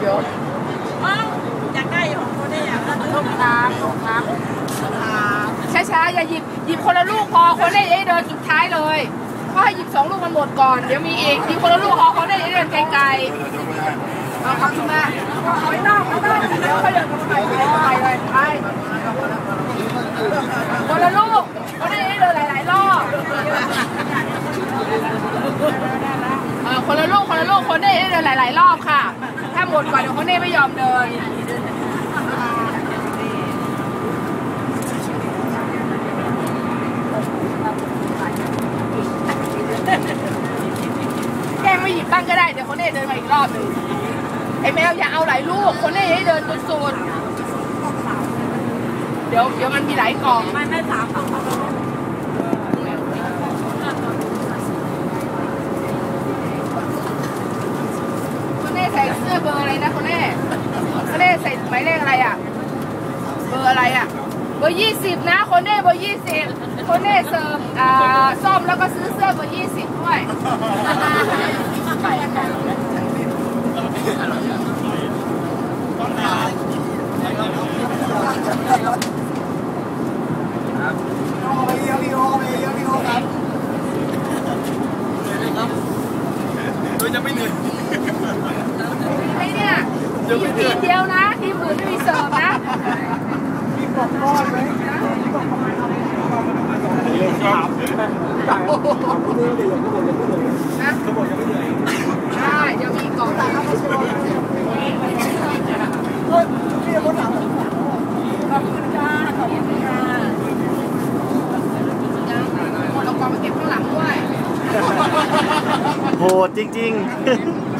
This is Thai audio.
เดี๋ยวอ้าวอยากได้ของคนได้อยากได้ลูกค้าลูกค้าช้าๆอย่าหยิบหยิบคนละลูกพอคนได้เดินสุดท้ายเลยเพราะให้หยิบสองลูกมันหมดก่อนเดี๋ยวมีอีกหยิบคนละลูกพอคนได้เดินไกลๆเอาครับคุณแม่เอาไว้นอกเอาได้เดี๋ยวเขาเดินไปไปเลยไปคนละลูกคนได้เดินหลายๆรอบเออคนละลูกคนละลูกคนได้เดินหลาย ๆ รอบค่ะ ถ้าหมดก่อนเดี๋ยวคนได้ไม่ยอมเดินแกล้งไม่หยิบบ้างก็ได้ เดี๋ยวคนเน่เดินมาอีกรอบหนึ่งไอ้แมวอย่าเอาหลายลูก คนเน่ให้เดินจนสุดเดี๋ยวเดี๋ยวมันมีหลายกล่อง ไม่ไม่สามของเขา คนเน่ใส่ เบอร์อะไรนะคนเน่คนเน่ใส่หมายเลขอะไรอะ เบอร์อะไรอะ เบอร์ยี่สิบนะคนเน่เบอร์ยี่สิบคนเน่เสิร์ฟอ่าซ่อมแล้วก็ซื้อเสื้อเบอร์ยี่สิบด้วยโดยจะไม่เหนื่อย ไอ้เนี่ยทีมทีมเดียวนะทีมอื่นไม่มีเสิร์ฟนะนะใช่เดี๋ยวมีกล่องขอบคุณค่ะขอบคุณค่ะเอากล่องมาเก็บข้างหลังด้วยโหดจริงนี่คนนี้มาเสิร์ฟต้มหมดแล้วกล่องมาเก็บด้วยๆ